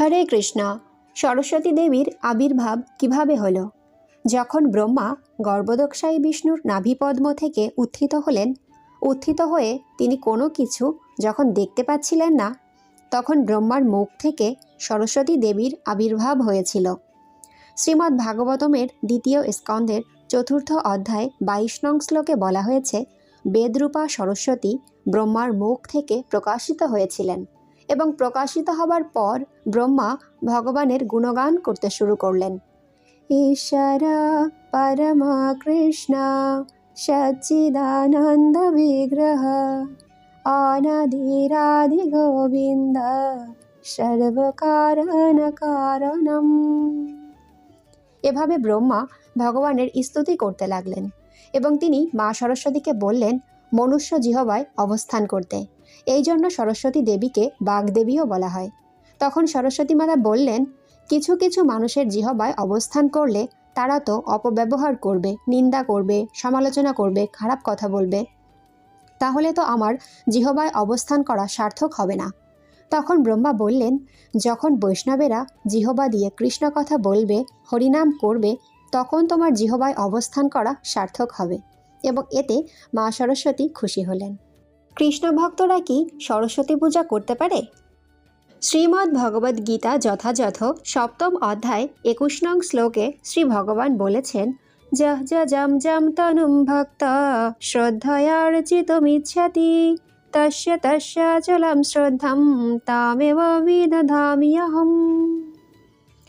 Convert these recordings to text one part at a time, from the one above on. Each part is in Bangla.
হরে কৃষ্ণ। সরস্বতী দেবীর আবির্ভাব কীভাবে হল? যখন ব্রহ্মা গর্ভদক্ষায়ী বিষ্ণুর নাভিপদ্ম থেকে উত্থিত হলেন, উত্থিত হয়ে তিনি কোনো কিছু যখন দেখতে পাচ্ছিলেন না, তখন ব্রহ্মার মুখ থেকে সরস্বতী দেবীর আবির্ভাব হয়েছিল। শ্রীমদ্ ভাগবতমের দ্বিতীয় স্কন্ধের চতুর্থ অধ্যায় বাইশ নং শ্লোকে বলা হয়েছে, বেদরূপা সরস্বতী ব্রহ্মার মুখ থেকে প্রকাশিত হয়েছিলেন। এবং প্রকাশিত হবার পর ব্রহ্মা ভগবানের গুণগান করতে শুরু করলেন। ঈশ্বর পরমা কৃষ্ণ সচ্চিদানন্দ বিগ্রহ অনাদিরাদি গোবিন্দ সর্বকারণ কারণম। এভাবে ব্রহ্মা ভগবানের স্তুতি করতে লাগলেন এবং তিনি মা সরস্বতীকে বললেন মনুষ্য জিহবায় অবস্থান করতে। এই জন্য সরস্বতী দেবীকে বাগদেবীও বলা হয়। তখন সরস্বতী মাতা বললেন, কিছু কিছু মানুষের জিহবায় অবস্থান করলে তারা তো অপব্যবহার করবে, নিন্দা করবে, সমালোচনা করবে, খারাপ কথা বলবে। তাহলে তো আমার জিহবায় অবস্থান করা সার্থক হবে না। তখন ব্রহ্মা বললেন, যখন বৈষ্ণবেরা জিহবা দিয়ে কৃষ্ণ কথা বলবে, হরিনাম করবে, তখন তোমার জিহবায় অবস্থান করা সার্থক হবে। এবং এতে মা সরস্বতী খুশি হলেন। কৃষ্ণ ভক্তরা কি সরস্বতী পূজা করতে পারে? শ্রীমদ্ ভগবদ্ গীতা যথাযথ সপ্তম অধ্যায় একুশ নং শ্লোকে শ্রী ভগবান বলেছেন, যহ যম জম তনুম ভক্ত শ্রদ্ধয়ার্চিতমিচ্ছতি তস্য তস্য চলম শ্রদ্ধাম, তামেব বিদধামিয়হম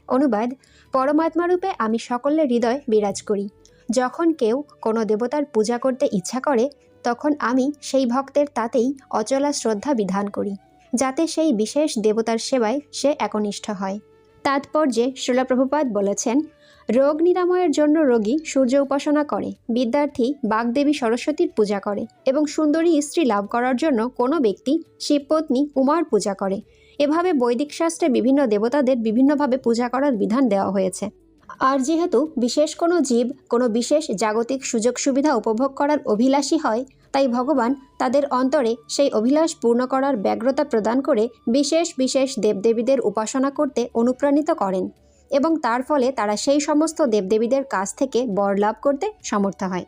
অনুবাদ, পরমাত্মারূপে আমি সকলের হৃদয় বিরাজ করি। যখন কেউ কোনো দেবতার পূজা করতে ইচ্ছা করে, তখন আমি সেই ভক্তের তাতেই অচলা শ্রদ্ধা বিধান করি, যাতে সেই বিশেষ দেবতার সেবায় সে একনিষ্ঠ হয়। তাৎপর্যে শিলাপ্রভুপাদ বলেছেন, রোগ নিরাময়ের জন্য রোগী সূর্য উপাসনা করে, বিদ্যার্থী বাগদেবী সরস্বতীর পূজা করে এবং সুন্দরী স্ত্রী লাভ করার জন্য কোনো ব্যক্তি শিবপত্নী উমার পূজা করে। এভাবে বৈদিক শাস্ত্রে বিভিন্ন দেবতাদের বিভিন্নভাবে পূজা করার বিধান দেওয়া হয়েছে। আর যেহেতু বিশেষ কোনো জীব, কোনো বিশেষ জাগতিক সুযোগ সুবিধা উপভোগ করার অভিলাষী হয়, তাই ভগবান তাদের অন্তরে সেই অভিলাষ পূর্ণ করার ব্যগ্রতা প্রদান করে বিশেষ বিশেষ দেবদেবীদের উপাসনা করতে অনুপ্রাণিত করেন এবং তার ফলে তারা সেই সমস্ত দেবদেবীদের কাছ থেকে বর লাভ করতে সমর্থ হয়।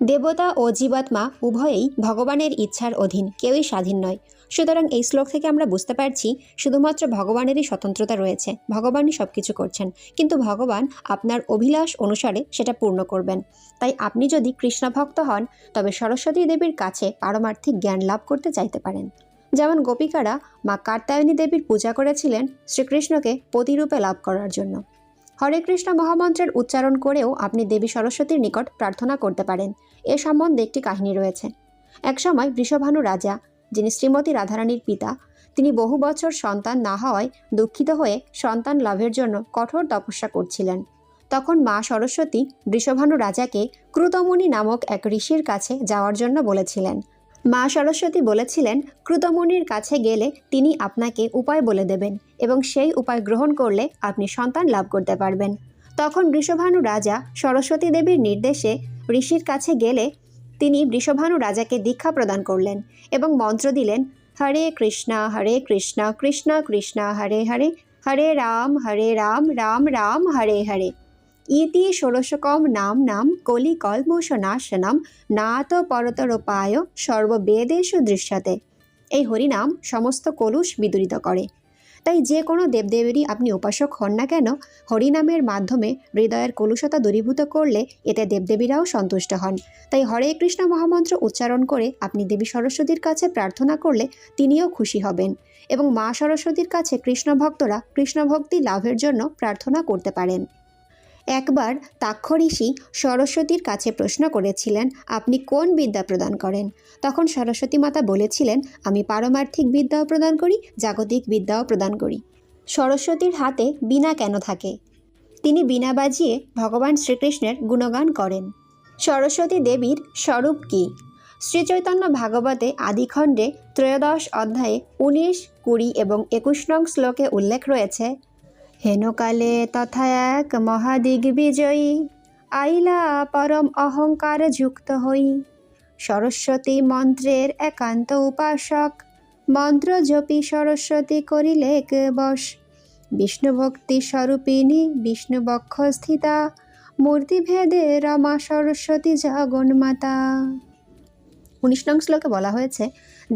দেবতা ও জীবাত্মা উভয়েই ভগবানের ইচ্ছার অধীন, কেউই স্বাধীন নয়। সুতরাং এই শ্লোক থেকে আমরা বুঝতে পারছি শুধুমাত্র ভগবানেরই স্বতন্ত্রতা রয়েছে, ভগবানই সব কিছু করছেন। কিন্তু ভগবান আপনার অভিলাষ অনুসারে সেটা পূর্ণ করবেন। তাই আপনি যদি কৃষ্ণ ভক্ত হন, তবে সরস্বতী দেবীর কাছে পারমার্থিক জ্ঞান লাভ করতে চাইতে পারেন। যেমন গোপিকারা মা কার্তায়নী দেবীর পূজা করেছিলেন শ্রীকৃষ্ণকে পতিরূপে লাভ করার জন্য। হরে কৃষ্ণ মহামন্ত্রের উচ্চারণ করেও আপনি দেবী সরস্বতীর নিকট প্রার্থনা করতে পারেন। এ সম্বন্ধে একটি কাহিনী রয়েছে। একসময় বৃষভানু রাজা যিনি শ্রীমতী রাধারানীর পিতা, তিনি বহু বছর সন্তান না হওয়ায় দুঃখিত হয়ে সন্তান লাভের জন্য কঠোর তপস্যা করছিলেন। তখন মা সরস্বতী বৃষভানু রাজাকে ক্রুতমণি নামক এক ঋষির কাছে যাওয়ার জন্য বলেছিলেন। মা সরস্বতী বলেছিলেন ক্রুতমুনির কাছে গেলে তিনি আপনাকে উপায় বলে দেবেন এবং সেই উপায় গ্রহণ করলে আপনি সন্তান লাভ করতে পারবেন। তখন বৃষভানু রাজা সরস্বতী দেবীর নির্দেশে ঋষির কাছে গেলে তিনি বৃষভানু রাজাকে দীক্ষা প্রদান করলেন এবং মন্ত্র দিলেন, হরে কৃষ্ণ হরে কৃষ্ণ কৃষ্ণ কৃষ্ণ, হরে হরে হরে রাম হরে রাম রাম রাম, হরে হরে। ইতি ষোড়শকম নাম নাম, কলি কল্মোশনাশনম নাত পরতরোপায় সর্ববেদেশু দৃশ্যতে। এই হরিনাম সমস্ত কলুষ বিদরিত করে। তাই যে কোনো দেবদেবেরই আপনি উপাসক হন না কেন, হরিনামের মাধ্যমে হৃদয়ের কলুষতা দূরীভূত করলে এতে দেবদেবীরাও সন্তুষ্ট হন। তাই হরে কৃষ্ণ মহামন্ত্র উচ্চারণ করে আপনি দেবী সরস্বতীর কাছে প্রার্থনা করলে তিনিও খুশি হবেন এবং মা সরস্বতীর কাছে কৃষ্ণ ভক্তরা কৃষ্ণভক্তি লাভের জন্য প্রার্থনা করতে পারেন। একবার তাক্ষ ঋষি সরস্বতীর কাছে প্রশ্ন করেছিলেন, আপনি কোন বিদ্যা প্রদান করেন? তখন সরস্বতী মাতা বলেছিলেন, আমি পারমার্থিক বিদ্যাও প্রদান করি, জাগতিক বিদ্যাও প্রদান করি। সরস্বতীর হাতে বীণা কেন থাকে? তিনি বীণা বাজিয়ে ভগবান শ্রীকৃষ্ণের গুণগান করেন। সরস্বতী দেবীর স্বরূপ কী? শ্রীচৈতন্য ভাগবতে আদিখণ্ডে ত্রয়োদশ অধ্যায়ে উনিশ, কুড়ি এবং একুশ নং শ্লোকে উল্লেখ রয়েছে হেনকালে তথা এক মহাদিগ্বিজয়ী আইলা পরম অহংকার যুক্ত হই। সরস্বতী মন্ত্রের একান্ত উপাসক, মন্ত্র জপি সরস্বতী করিলে বশ বিষ্ণুভক্তি স্বরূপিণী বিষ্ণুবক্ষ স্থিতা মূর্তিভেদে রমা সরস্বতী জগন্মাতা। উনিশ নং শ্লোকে বলা হয়েছে,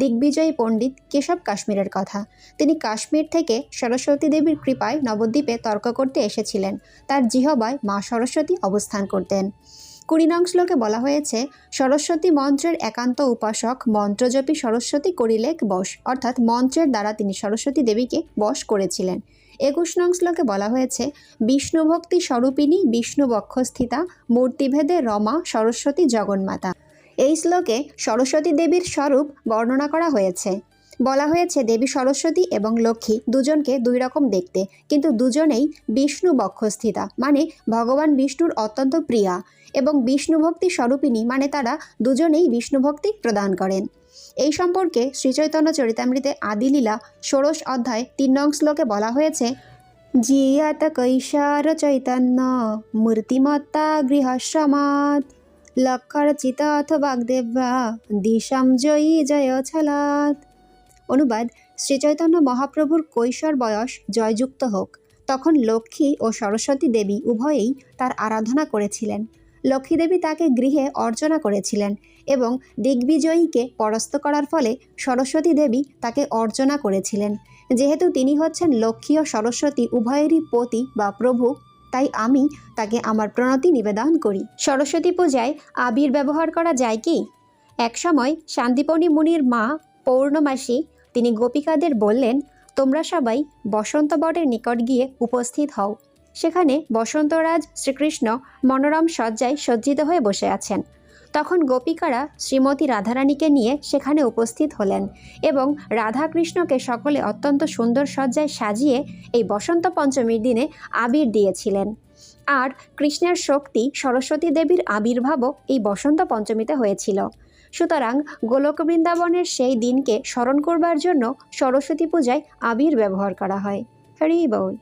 দিগ্বিজয়ী পণ্ডিত কেশব কাশ্মীরের কথা। তিনি কাশ্মীর থেকে সরস্বতী দেবীর কৃপায় নবদ্বীপে তর্ক করতে এসেছিলেন। তার জিহবায় মা সরস্বতী অবস্থান করতেন। কুড়ি নং শ্লোকে বলা হয়েছে, সরস্বতী মন্ত্রের একান্ত উপাসক মন্ত্রজপী সরস্বতী করিলেক বশ, অর্থাৎ মন্ত্রের দ্বারা তিনি সরস্বতী দেবীকে বশ করেছিলেন। একুশ নং শ্লোকে বলা হয়েছে, বিষ্ণুভক্তি স্বরূপিণী বিষ্ণু বক্ষস্থিতা মূর্তিভেদে রমা সরস্বতী জগন্মাতা। এই শ্লোকে সরস্বতী দেবীর স্বরূপ বর্ণনা করা হয়েছে। বলা হয়েছে, দেবী সরস্বতী এবং লক্ষ্মী দুজনকে দুই রকম দেখতে, কিন্তু দুজনেই বিষ্ণু বক্ষস্থিতা মানে ভগবান বিষ্ণুর অত্যন্ত প্রিয়া এবং বিষ্ণুভক্তি স্বরূপিণী মানে তারা দুজনেই বিষ্ণুভক্তি প্রদান করেন। এই সম্পর্কে শ্রীচৈতন্য চরিতামৃতে আদিলীলা ষোড়শ অধ্যায় তিন নং শ্লোকে বলা হয়েছে, জিয়াত কৈশার চৈতন্য, মূর্তিমত্তা গৃহশ্রমাত লক্ষরচিত অথ বাগদেব্যা, দিশাম জয়ী জয় ছলাত অনুবাদ শ্রীচৈতন্য মহাপ্রভুর কৈশোর বয়স জয়যুক্ত হোক। তখন লক্ষ্মী ও সরস্বতী দেবী উভয়েই তার আরাধনা করেছিলেন। লক্ষ্মী দেবী তাকে গৃহে অর্চনা করেছিলেন এবং দিগ্বিজয়ীকে পরাস্ত করার ফলে সরস্বতী দেবী তাকে অর্চনা করেছিলেন। যেহেতু তিনি হচ্ছেন লক্ষ্মী ও সরস্বতী উভয়েরই পতি বা প্রভু তাই আমি তাকে আমার প্রণতি নিবেদন করি। সরস্বতী পূজায় আবির ব্যবহার করা যায় কি? একসময় শান্তিপণি মুনির মা পৌর্ণমাসী তিনি গোপিকাদের বললেন, তোমরা সবাই বসন্ত বটের নিকট গিয়ে উপস্থিত হও। সেখানে বসন্তরাজ শ্রীকৃষ্ণ মনোরম সজ্জায় সজ্জিত হয়ে বসে আছেন। তখন গোপিকারা শ্রীমতী রাধারানীকে নিয়ে সেখানে উপস্থিত হলেন এবং রাধাকৃষ্ণকে সকলে অত্যন্ত সুন্দর সজ্জায় সাজিয়ে এই বসন্ত পঞ্চমীর দিনে আবির দিয়েছিলেন। আর কৃষ্ণের শক্তি সরস্বতী দেবীর আবির্ভাবও এই বসন্ত পঞ্চমীতে হয়েছিল। সুতরাং গোলক বৃন্দাবনের সেই দিনকে স্মরণ করবার জন্য সরস্বতী পূজায় আবির ব্যবহার করা হয়। হরি বল।